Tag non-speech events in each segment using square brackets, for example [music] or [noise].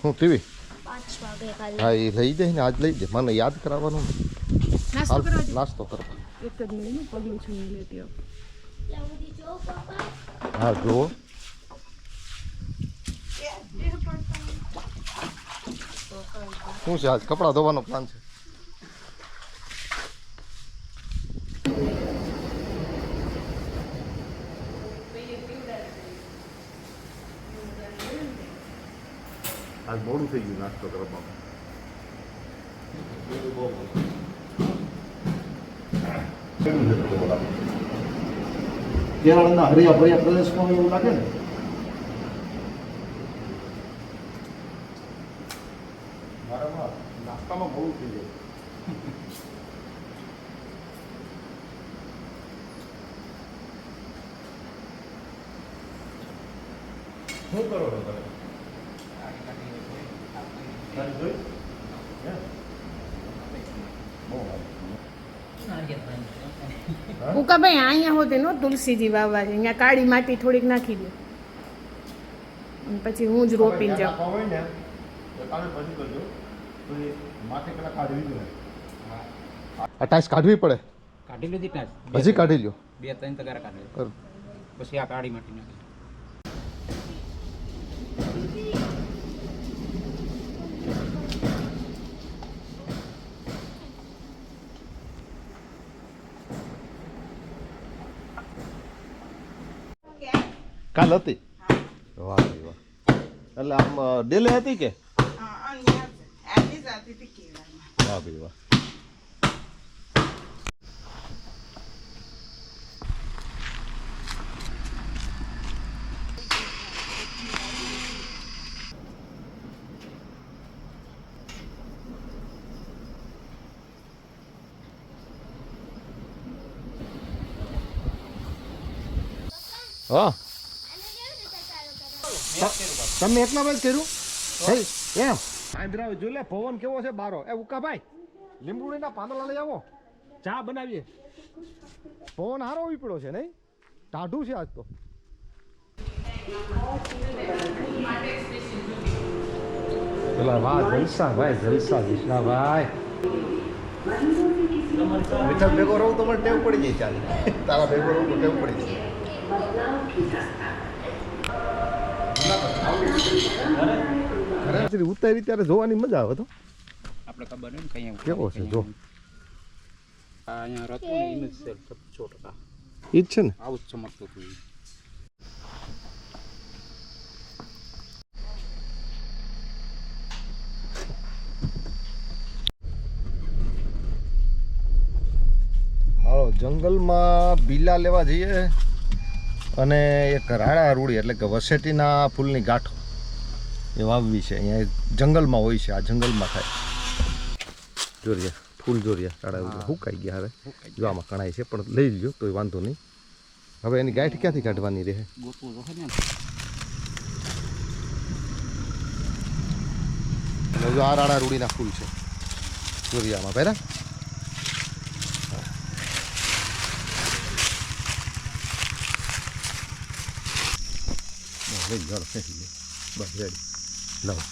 હું ટીવી હા એ લઈ દે ને આજ લઈ દે. મને યાદ કરાવવાનું નાસ્તો કરવા એક જ મિનિટ પગલું છું લેતી હા જુઓ. શું છે આજ? કપડાં ધોવાનો પ્લાન છે? આજ મોડું થઈ ગયું નાસ્તો કરવામાં કેરળના હરિયા ભર્યા પ્રદેશમાં એવું લાગે ને મારામાં નાસ્તામાં મોડું થઈ જાય શું કરો છો તમે તારી જોઈ? ઉકા? ઉકાભાઈ અહીંયા હોતે નો તુલસીજી વાવવા છે અહીંયા કાળી માટી થોડીક નાખી દે. પછી હું જ રોપીને જાઉં. અટાચ હોય ને, પછી કરજો. માથે પેલા કાઢવી જોઈએ. આ ટાઈસ કાઢવી પડે? કાઢી લીધી ટાંચ હજી કાઢી લ્યો. બે ત્રણ તગારા કાઢી. પછી આ કાળી માટી નાખી. કાલ હતી? વાહ વાહ. એટલે આમ ડેલે હતી કે? વાહ ભાઈ વાહ. હા. તમે એકલા જ કર્યું? હે. એમ? આંધ્રા જો લે પવન કેવો છે બારો. એ ઉકાભાઈ લીંબુડીના પાંદડા લઈ આવો. ચા બનાવીએ. પવન હારો ઉપડ્યો છે નહીં? ટાઢું છે આજ તો. પેલા વાહ જલસા ભાઈ જલસા વિષ્ણાભાઈ મીઠા ભેગો રહું તો મને ટેવ પડી જાય ચાલે. તારા ભેગો રહું તો ટેવ પડી જાય. ઉતારી ત્યારે જોવાની મજા આવે તો. આપણે ખબર ને કઈ કેવો છે જો. અહીંયા રતું ઇમેજ છે સો ટકા. જ છે ને? આવું જ ચમકતું હતું હાલો જંગલમાં બીલા લેવા જઈએ. અને એક રાડા રૂડી એટલે કે વસેટીના ફૂલની ગાંઠો એ વાવવી છે. અહીંયા જંગલમાં હોય છે. આ જંગલમાં થાય. જોરિયા ફૂલ જોરિયા રાડા રૂડી હુકાઈ ગયા હવે. જો આમાં કણાય છે પણ લઈ લ્યો તોય વાંધો નહીં. હવે એની ગાંઠ ક્યાંથી કાઢવાની રહે? જો આ રાડા રૂડીના ફૂલ છે. જોરિયામાં પહેલા? લઈ જાઓ લઈ લો બસ રેડી લાવો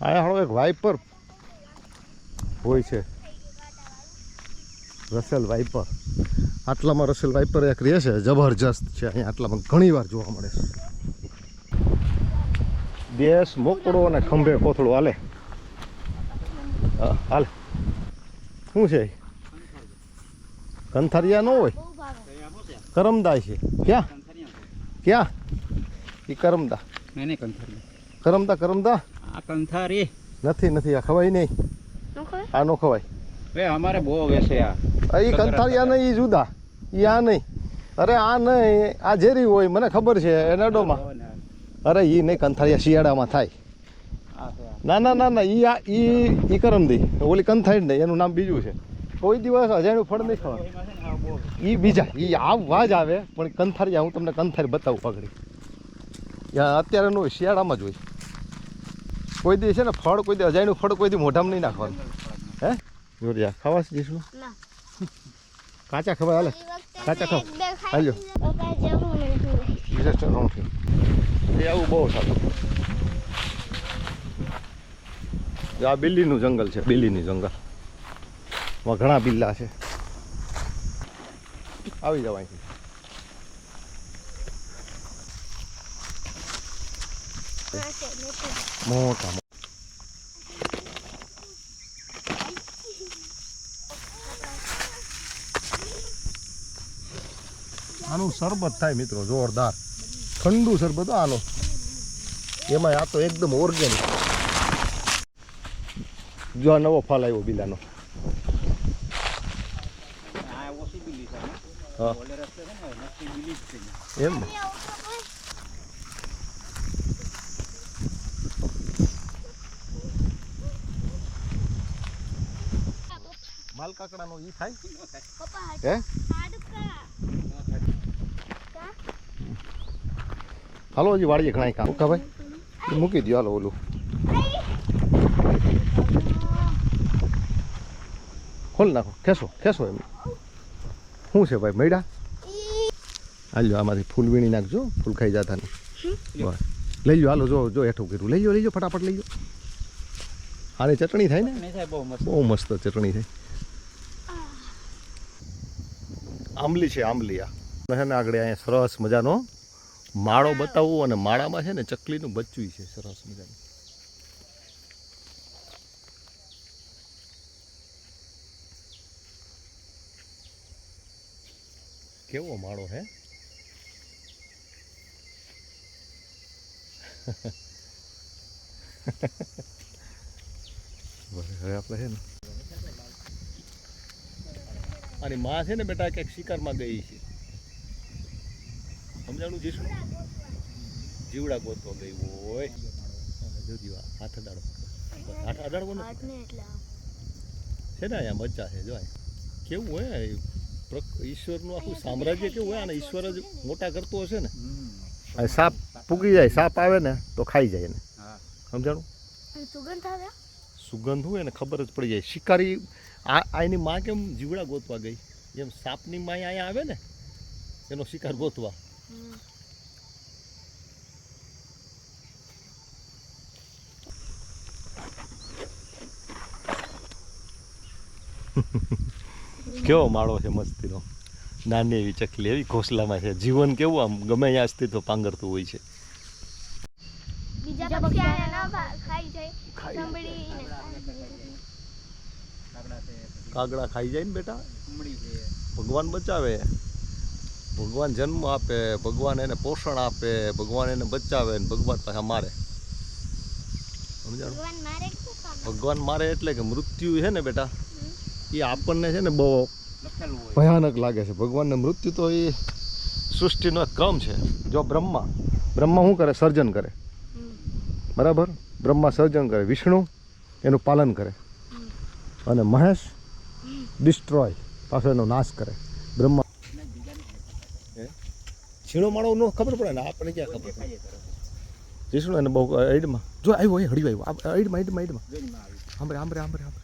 આ હાલો એક વાઇપર હોય છે રસેલ વાઇપર આટલામાં રસેલ વાઇપર એક રહે છે જબરજસ્ત છે અહીંયા આટલામાં ઘણી વાર જોવા મળે છે દેશ મોકળો અને ખંભે કોથળો હાલે હાલે શું છે કંથારિયા ન હોય. કરમદા છે. ક્યાં? ક્યાં? એ કરમદા. નહીં કરમદા કરમદા? આ કંથારી. નથી નથી આ ખવાય નહીં. આ નો ખવાય. એ અમારે બહુ વેસે આ. આ ઈ કંથારિયા નહીં એ જુદા. એ આ નહીં. અરે આ નહીં આ ઝેરી હોય મને ખબર છે એનાડોમાં. અરે ઈ નહીં કંથારિયા શિયાળામાં થાય. ના ના ના ના એ આ ઈ ઈ કરમદી. ઓલી કંથાળી નહીં એનું નામ બીજું છે. કોઈ દિવસ અજાણ્યું ફળ નહીં ખાવાનું. ઈ બીજા એ આવવા જ આવે પણ કંથારિયા હું તમને કંથારી બતાવું પકડી અત્યારે નો શિયાળામાં જ હોય. કોઈ દી છે ને ફળ કોઈ દી અજાણ્યું ફળ કોઈ દી મોઢામાં નહીં નાખવાનું. હે? જોરિયા ખાવા જઈશું? કાચા ખબર હાલે. કાચા ખાવ હાલ્યો. એ આવું બહુ સારું. આ બિલ્લીનું જંગલ છે બિલ્લીની જંગલ. ઘણા બિલ્લા છે. આવી જાવ અહીંથી. મોટા આનું શરબત થાય મિત્રો, જોરદાર. ઠંડુ શરબત આનો એમાં આ તો એકદમ ઓર્ગેનિક જો નવો ફાલ આવ્યો બિલાનો આ ઓછી બિલી છે ને ને એમ? ને માલ કાકડાનો ઈ થાય? હે? હાલો હજી વાળીએ ઘણા કામ. ઓકા ભાઈ મૂકી દો હાલો, ઓલું. ખોલ નાખો, ખેંચો ખેંચો એમ. શું છે ભાઈ મૈડા હાલો આમાંથી ફૂલ વીણી નાખજો ફૂલ ખાઈ જતા ને બસ. લઈ લો હાલો જો જો હેઠું કર્યું લઈ લો લઈ લો ફટાફટ લઈ લો આની ચટણી થાય ને? બહુ મસ્ત. બહુ મસ્ત ચટણી થાય. આંબલી છે આંબલી આ. છે ને આગળ અહીંયા સરસ મજાનો માળો બતાવવું અને માળામાં છે ને ચકલીનું બચ્ચું છે સરસ મજાનું. કેવો માળો હે? હવે આપણે છે ને અને માં છે ને બેટા ક્યાંક શિકારમાં ગઈ છે. સમજાણું જીશું જીવડા ગોતવા ગઈ હોય. જોજો આ હાથ અડાડો હાથ અડાડવો ને છે ને અહીંયા મજા છે જો કેવું હોય ઈશ્વરનું આખું સામ્રાજ્ય કેવું હોય અને ઈશ્વર જ મોટા કરતો હશે ને? સાપ પૂગી જાય સાપ આવે ને તો ખાઈ જાય એને. સમજાણું? સુગંધ આવે? સુગંધ હોય એને ખબર જ પડી જાય. શિકારી આ એની માં કેમ જીવડા ગોતવા ગઈ? જેમ સાપની માં અહીંયા આવે ને એનો શિકાર ગોતવા. હમ. [laughs] કેવો માળો છે મસ્તીનો? નાની એવી ચકલી એવી ઘોસલામાં છે. જીવન કેવું આમ ગમે ત્યાં અસ્તિત્વ પાંગરતું હોય છે. બીજા પક્ષી આને ન ખા- ખાઈ જાય. ખાઈ સંભળી ને. કાગડા ખાઈ જાય ને બેટા? ભગવાન બચાવે. ભગવાન જન્મ આપે ભગવાન એને પોષણ આપે ભગવાન એને બચાવે ને ભગવાન પાછા મારે. સમજાણું? ભગવાન મારે ભગવાન મારે એટલે કે મૃત્યુ છે ને બેટા. એ આપણને છે ને બહુ ભયાનક લાગે છે. ભગવાનને મૃત્યુ તો એ સૃષ્ટિનો ક્રમ છે. જો બ્રહ્મા બ્રહ્મા શું કરે? સર્જન કરે. બરાબર? બ્રહ્મા સર્જન કરે. વિષ્ણુ એનું પાલન કરે. અને મહેશ ડિસ્ટ્રોય, પાછો એનો નાશ કરે. બ્રહ્મા? છીણો માળો નો ખબર પડે ને? આપણે ક્યાં ખબર પડે? વિષ્ણુ એને બહુ એડમાં જો આવ્યો એ હળી આવ્યો. એડમાં એડમાં એડમાં આંબરે આંબરે આંબરે આંબરે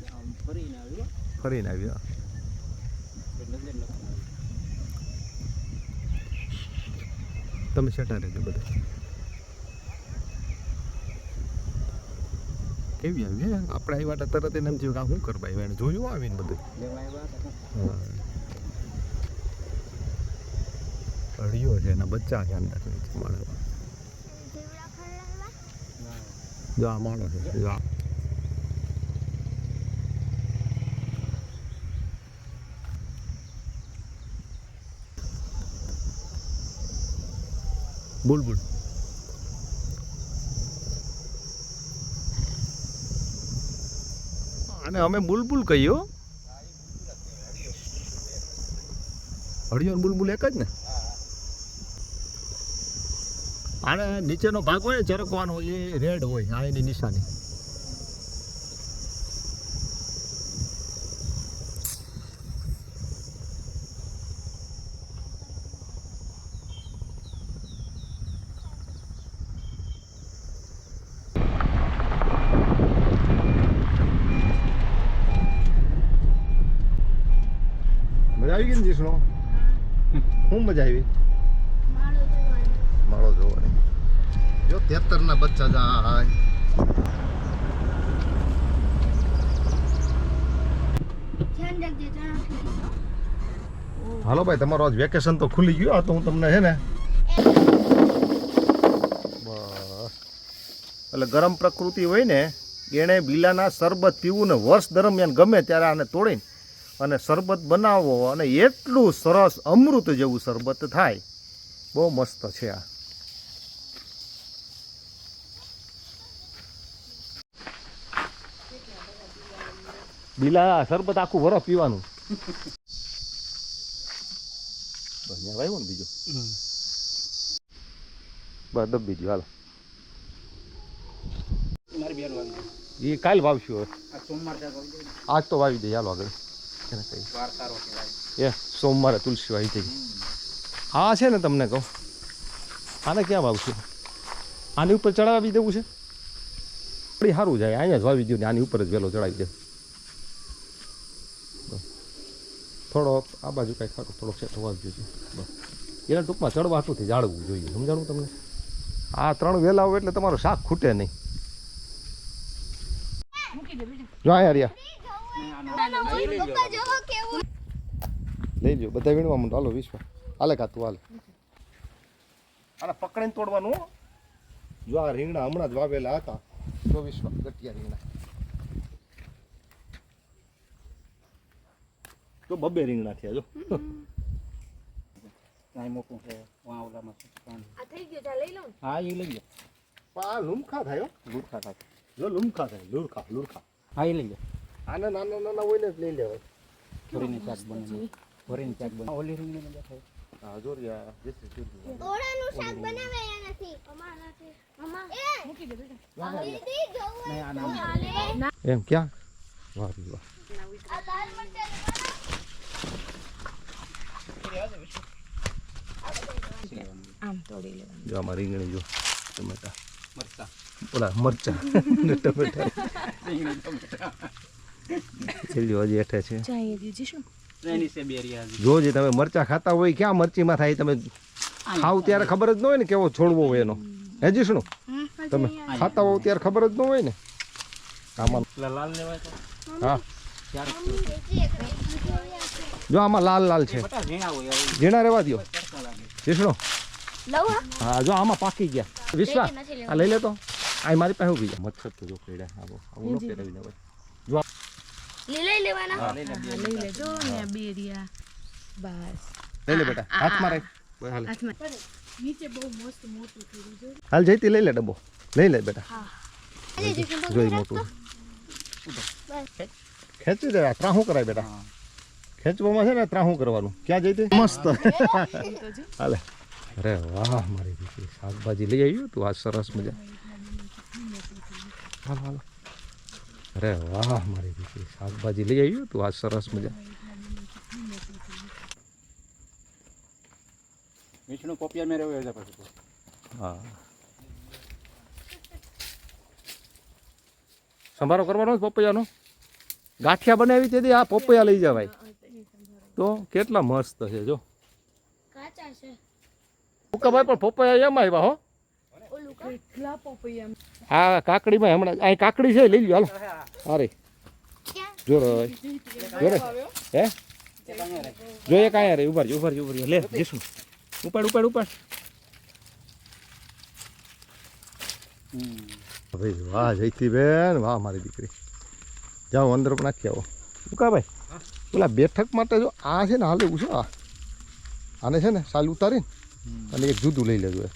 ફરીને આવ્યો તમે શટા રહેજો બધા. કેવી આવી આપણે આવ્યા હતા તરત એને એમ થયું કે શું કરવા આવ્યા? એને જોયું આવીને બધું? અડિયો છે એના બચ્ચા છે અંદર ખવડાવવા જો આ માળો છે, જો આ બુલબુલ. અને અમે બુલબુલ કહીએ હો. હળિયો બુલબુલ એક જ ને? આને નીચેનો ભાગ હોય ને ચરકવાનો એ રેડ હોય, આ એની નિશાની. આવી ગઈ ને જીસણો? શું મજા આવી? માળો જોવાનો. જો તેતર ના બચ્ચા જાય. હાલો ભાઈ, તમારો આજ વેકેશન તો ખુલી ગયું. આ તો હું તમને છે ને એટલે ગરમ પ્રકૃતિ હોય ને એણે બીલાના શરબત પીવું ને વર્ષ દરમિયાન ગમે ત્યારે આને તોડીને અને શરબત બનાવો અને એટલું સરસ અમૃત જેવું શરબત થાય. બહુ મસ્ત છે આ. લીલા શરબત આખું વરફ પીવાનું. અહીંયા ને બીજું? બસ દબ બીજું હાલો. એ કાલ વાવશું હવે. આજ તો વાવી દઈએ હાલો આગળ. એને કઈ. વાર એ સોમવારે તુલસી વાવી થઈ. આ છે ને તમને કહું. આને ક્યાં વાવશું આની ઉપર ચડાવી દેવું છે? પડી સારું જાય. અહીંયા જ વાવી દઉં ને આની ઉપર જ વહેલો ચડાવી દે થોડોક થોડો આ બાજુ કાંઈ ખાટો થોડોક સેટો છે. બસ. એના ટૂંકમાં ચડવા હાથુંથી જાળવવું જોઈએ. સમજાણું તમને? આ ત્રણ વેલા હોય એટલે તમારું શાક ખૂટે નહીં. જો અહીંયા રહ્યા. લઈ લ્યો. બધા વીણવા માંડો. હાલો વિશ્વા. હાલે ખાતું હાલે. આને પકડીને તોડવાનું જો આ રીંગણા હમણાં જ વાવેલા હતા. જો વિશ્વા ગટિયા રીંગણા. તો બબે રીંગણા થયા જો. ત્યાં મોકું છે વાં ઓલામાં આ થઈ ગયું ત્યાં લઈ લઉં. હા એ લઈ લો આ લુમખા થાય લુમખા થાય. જો લુમખા થાય લુરખા લુરખા. હા એ લઈ લો આને નાના નાના હોય ને લઈ લેવાય ભરીને ચાક બને ભરીને ચાક બને. ઓલી રીંગણી મજા થાય. હા જો રહ્યા જેસી. ઓળાનું શાક બનાવે અમાર નથી. મમ્મા એ મૂકી દે બેટા. દીદી જોવું નહીં આ નામ એમ ક્યાં? વાહ વાહ આ દાલ મરચાં આમ તોડી લેવાનું. જો આમાં રીંગણી જો ટમેટા. મરચા. ઓલા મરચા. [laughs] ટમેટા. રીંગણી ટમેટા. છેલ્લી હજી હેઠે છે. ચાઈએ દીધી શું એની છે બે રિયા હજી. જો તમે મરચા ખાતા હોય ક્યાં મરચીમાં થાય તમે ખાવ ત્યારે ખબર જ ન હોય ને કેવો છોડવો હોય એનો. હે જીષ્ણુ તમે ખાતા હોવ ત્યારે ખબર જ ન હોય ને. આમાં લાલ લેવાય હા. જો આમાં લાલ લાલ છે. ઝીણા રેવા દો જીષ્ણુ રહેવા દ્યો. તડકા લાગે. જીસણો લઉં હા. જો આમાં પાકી ગયા. વિશ્વા આ લઈ લેતો. આ મારી પાસે ઊભી ગયા મચ્છર તો જો કઈડા આવો આવું ન પહેરાવી દેવાય લીલા લેવાના? લઈ લે લેજો ને બે બસ. લઈ લે બેટા હાથમાં રાખ. બસ હાથમાં. નીચે બહુ મસ્ત મોટું થયું જો હાલ જઈતી લઈ લે ડબ્બો. લઈ લે બેટા. જીશું જોઈ મોટું. ખેંચી દે ત્રાહું કરાય બેટા. ખેંચવામાં છે ને ત્રાહું કરવાનું. ક્યાં જઈતી [laughs] મસ્ત. હાલે. અરે વાહ મારી દીકરી. શાકભાજી લઈ આવ્યું તું? આ સરસ મજા. હાલો હાલો. અરે વાહ મારી દીકરી. શાકભાજી લઈ આવ્યું તું? આ સરસ મજા. વિષ્ણુ કોપિયા મેં રહ્યો છે પછી હા. સંભારો કરવાનો જ પપૈયાનો? ગાંઠિયા બનાવી તેથી આ પપૈયા લઈ જવાય. તો કેટલા મસ્ત છે જો. કાચા છે. ભાઈ પણ પપૈયા એમ આવ્યા હો. ઓલું કેટલા પપૈયા? આ કાકડીમાં હમણાં અહીં કાકડી છે લઈ લો હાલો. અરે ક્યાં? જો રે જો હે? જોઈએ કાંઈ અરે જો એક આયા રે ઊભા ઊભા ઊભા લે જીસું ઉપાડ ઉપાડ ઉપાડ. ભાઈ વાહ જયતી બેન. વાહ મારી દીકરી. જાઓ અંદર પણ નાખી આવો. ઉકા ભાઈ? પેલા બેઠક માટે જો આ છે ને હાલ એવું છે આ. આને છે ને સાલ ઉતારીને અને એક જુદું લઈ લેજો એ.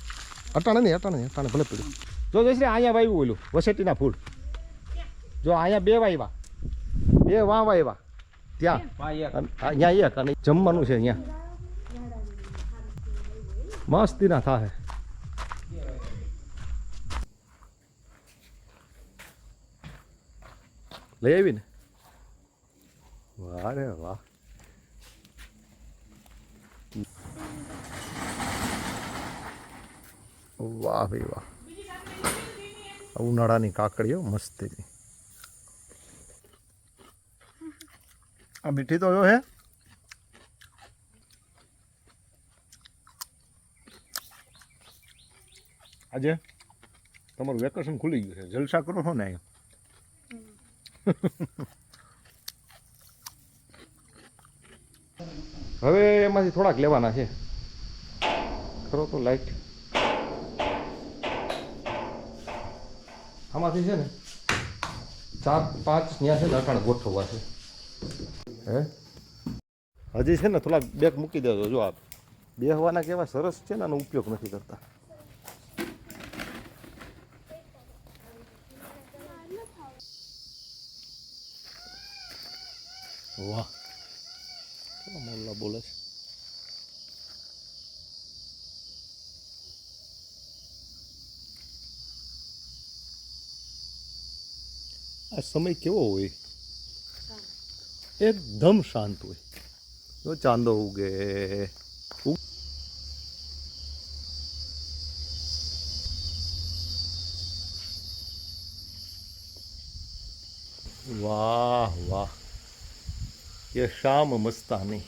અટાણે નહીં અટાણે નહીં અટાણે ભલે પડ્યું જો જઈશ અહીંયા વાવ્યું ઓલું વસેટીના ફૂલ. જો અહીંયા બે વાવ્યા બે વાં વાવ્યા ત્યાં. અહીંયા એક અને જમવાનું છે અહીંયા. મસ્તીના થાય લઈ આવી ને વાહ રે વાહ. વાહ ભાઈ વાહ. ઉનાળાની કાકડીઓ મસ્તીની આ મીઠી તો હે. આજે તમારું વેકેશન ખુલી ગયું છે. જલસા કરો છો ને હવે એમાંથી થોડાક લેવાના છે. ખરો તો લાઈટ આમાંથી છે ને ચાર, પાંચ ત્યાં છે ને ગોઠવવા છે. હે? હજી છે ને થોડાક બેગ મૂકી દેજો, જો આપ. બેહવાના કેવા સરસ છે ને આનો ઉપયોગ નથી કરતા. વાહ. મોલ્લા બોલે છે. આ સમય કેવો હોય? એકદમ શાંત હોય. જો ચાંદો ઉગે. વાહ વાહ. એ શામ મસ્તાની.